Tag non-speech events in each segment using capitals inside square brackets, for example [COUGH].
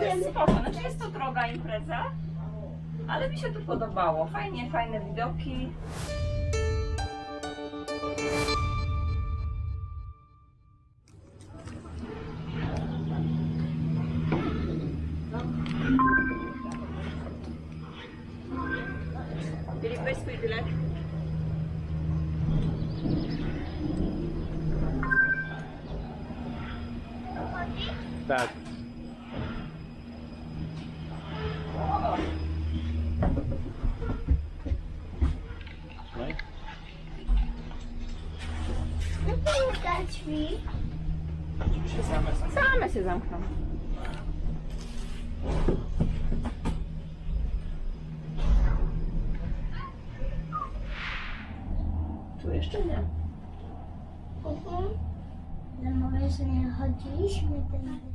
to jest spoko. Znaczy jest to droga impreza, ale mi się tu podobało. Fajnie, fajne widoki. Weź swój bilet. Tak. No i No to te drzwi. się same są. Same się zamkną. Tu jeszcze nie. Mhm. No może że nie chodziliśmy tędy.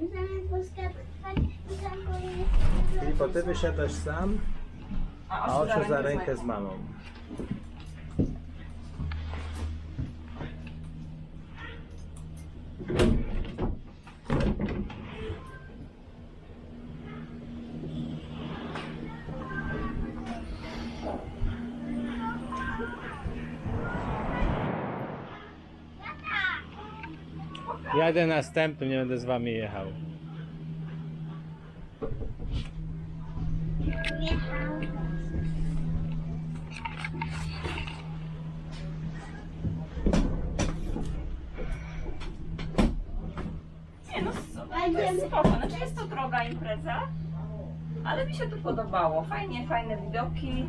Zamiast poskakać i tam powinien... Filipo, ty wysiadasz sam, a Osio za rękę z mamą. Jadę następnym, nie będę z wami jechał. Nie no, jest spoko. Znaczy jest to droga impreza, ale mi się tu podobało. Fajnie, fajne widoki.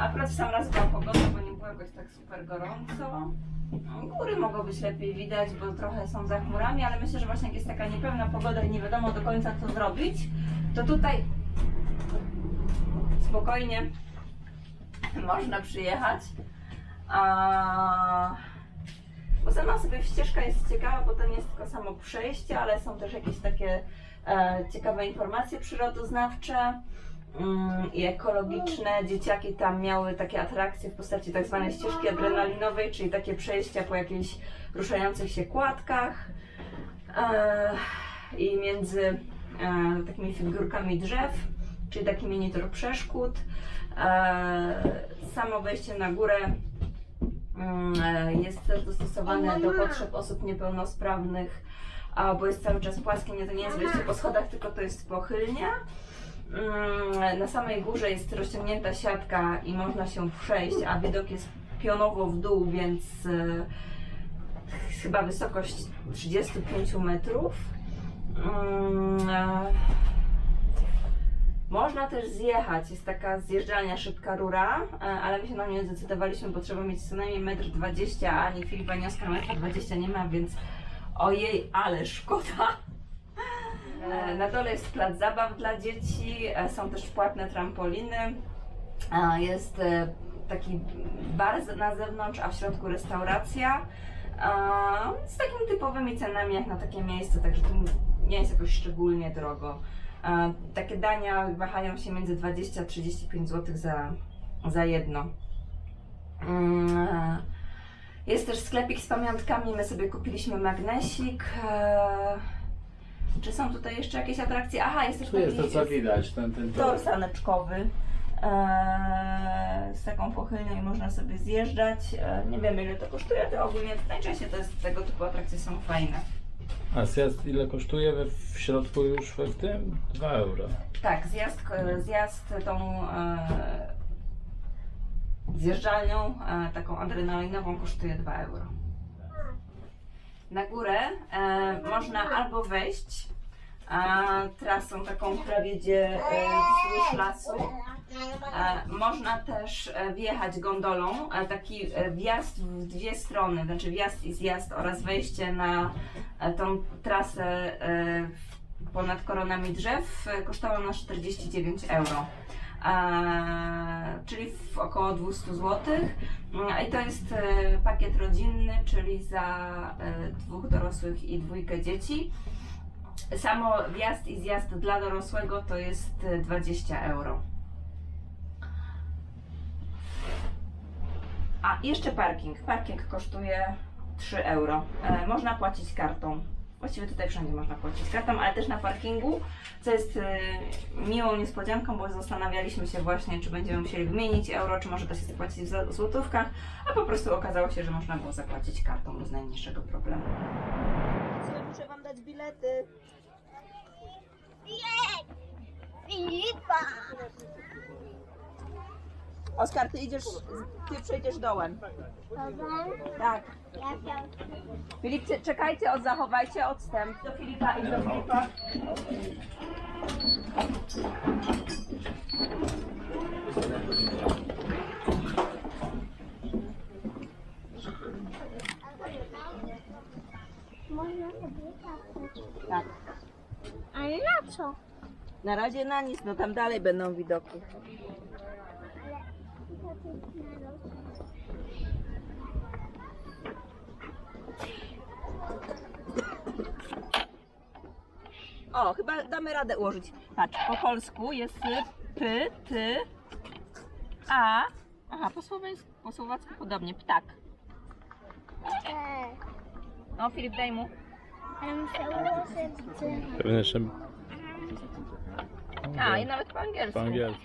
Akurat w sam raz była pogoda, bo nie było jakoś tak super gorąco. Góry mogą być lepiej widać, bo trochę są za chmurami, ale myślę, że właśnie jak jest taka niepewna pogoda i nie wiadomo do końca co zrobić, to tutaj spokojnie [LAUGHS] można przyjechać. A... Bo sama sobie ścieżka jest ciekawa, bo to nie jest tylko samo przejście, ale są też jakieś takie e, ciekawe informacje przyrodoznawcze mm, i ekologiczne. Dzieciaki tam miały takie atrakcje w postaci tak zwanej ścieżki adrenalinowej, czyli takie przejścia po jakichś ruszających się kładkach e, i między e, takimi figurkami drzew, czyli taki mini tor przeszkód. E, samo wejście na górę Mm, Jest też dostosowane do potrzeb osób niepełnosprawnych, bo jest cały czas płaskie, nie, to nie jest wejście po schodach, tylko to jest pochylnia. Mm, Na samej górze jest rozciągnięta siatka i można się przejść, a widok jest pionowo w dół, więc e, chyba wysokość 35 metrów. Mm, e, można też zjechać, jest taka zjeżdżalnia szybka rura, e, ale my się na nią zdecydowaliśmy, bo trzeba mieć co najmniej 1,20 m, a ani Filipa, ani Oskar 1,20 m nie ma, więc ojej, ale szkoda. E, Na dole jest plac zabaw dla dzieci, e, są też płatne trampoliny, E, jest taki bar na zewnątrz, a w środku restauracja z takimi typowymi cenami jak na takie miejsce, także to nie jest jakoś szczególnie drogo. Takie dania wahają się między 20 a 35 zł za, za jedno. Mm, Jest też sklepik z pamiątkami, my sobie kupiliśmy magnesik. Czy są tutaj jeszcze jakieś atrakcje? Aha, jest też Tu jest to taki co widać, ten, ten tor saneczkowy e, z taką pochylnią i można sobie zjeżdżać. E, nie wiem ile to kosztuje, to ogólnie najczęściej to jest tego typu atrakcje są fajne. A zjazd ile kosztuje we, w środku już w, w tym? 2 euro. Tak, zjazd, zjazd tą e, zjeżdżalnią, e, taką adrenalinową kosztuje 2 euro. Na górę e, można albo wejść trasą taką która wiedzie e, wzdłuż lasu. E, można też e, wjechać gondolą, e, taki e, wjazd w dwie strony, znaczy wjazd i zjazd oraz wejście na e, tą trasę e, ponad koronami drzew e, kosztowało nas 49 euro. E, czyli w około 200 zł. I to jest e, pakiet rodzinny, czyli za e, dwóch dorosłych i dwójkę dzieci. Samo wjazd i zjazd dla dorosłego to jest e, 20 euro. A jeszcze parking. Parking kosztuje 3 euro. Można płacić kartą. Właściwie tutaj wszędzie można płacić kartą, ale też na parkingu, co jest y, miłą niespodzianką, bo zastanawialiśmy się właśnie, czy będziemy musieli wymienić euro, czy może to się zapłacić w złotówkach, a po prostu okazało się, że można było zapłacić kartą bez najmniejszego problemu. Muszę Wam dać bilety. Nie! Filipa! Oskar, Ty idziesz, Ty przejdziesz dołem. Tak. Filip, cie- czekajcie, od, zachowajcie odstęp. Do Filipa i do Filipa. Można sobie. Tak. Ale na co? Na razie na nic, no tam dalej będą widoki. O, chyba damy radę ułożyć. Patrz, po polsku jest py, ty, a. Aha, po słoweńsku, po słowacku podobnie, ptak. No, Filip, daj mu. ale muszę ułożyć drzewo. Pewnie jeszcze A, i nawet po angielsku. po angielsku.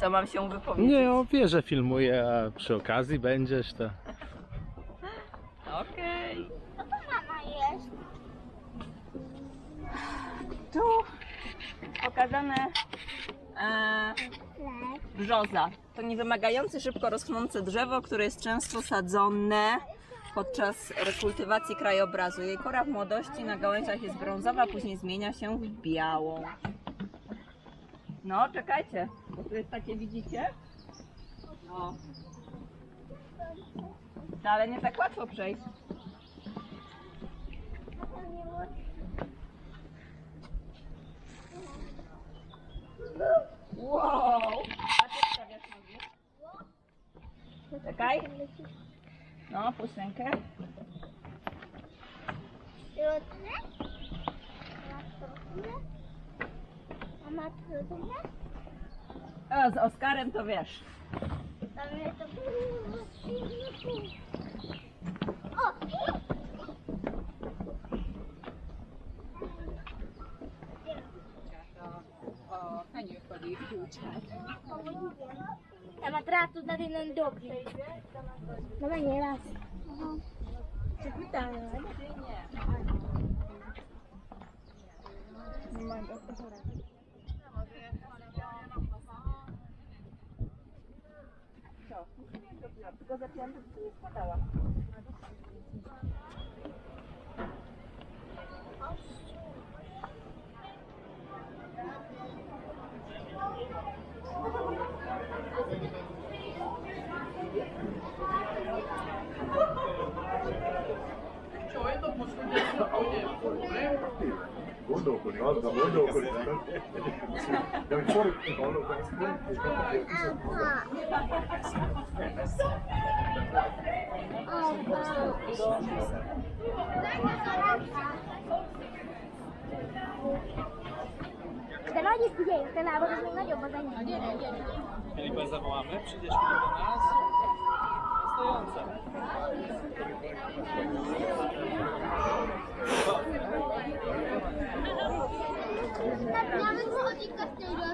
Co mam się wypowiedzieć? Nie, on wie, że filmuje, a przy okazji będziesz to. Okej. Co to mama jest? Tu pokazane e, Chleb. brzoza. To niewymagające, szybko rosnące drzewo, które jest często sadzone podczas rekultywacji krajobrazu. Jej kora w młodości na gałęziach jest brązowa, później zmienia się w białą. No, czekajcie, bo tu jest takie, widzicie? No. Ale nie tak łatwo przejść. Wow! A ty stawiasz nogi? Czekaj. No, puść rękę. Ma trudne? A ma trudne? A z Oskarem to wiesz. Dla mnie to było O! Sama trato da din ng doble. Naman niya ras. Sakita na. Tylko zaczęłam, to nie gondolkodik, azzal gondolkodik. De hogy fordítunk hallok, ezt nem és nem tudja kiszedni magát. De nagy is figyelj, te lábad az még nagyobb az enyém. Gyere, gyere. Én igazán már nem sügyes, mint a nász. Ezt a Janca.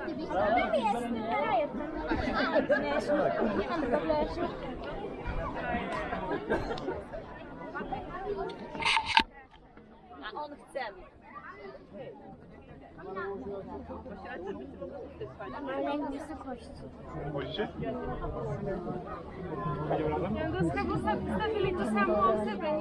Ty byś tam jest. Nie mam problemu. A on chce. Ale jak wysokości. Wchodzicie? Znowu stawili to samo osobę,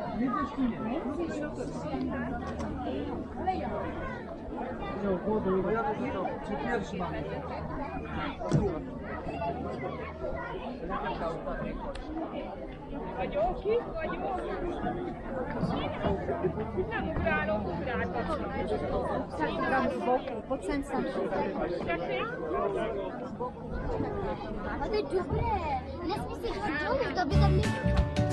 Nie, głodu, bo ja to czytam. Czy pierwszy mam? Vagyok itt, vagyok. Nem ugrálok, ugrálok. Tam z boku, pod sem sam Ale dobre, nesmí si hodit, to by tam nebylo.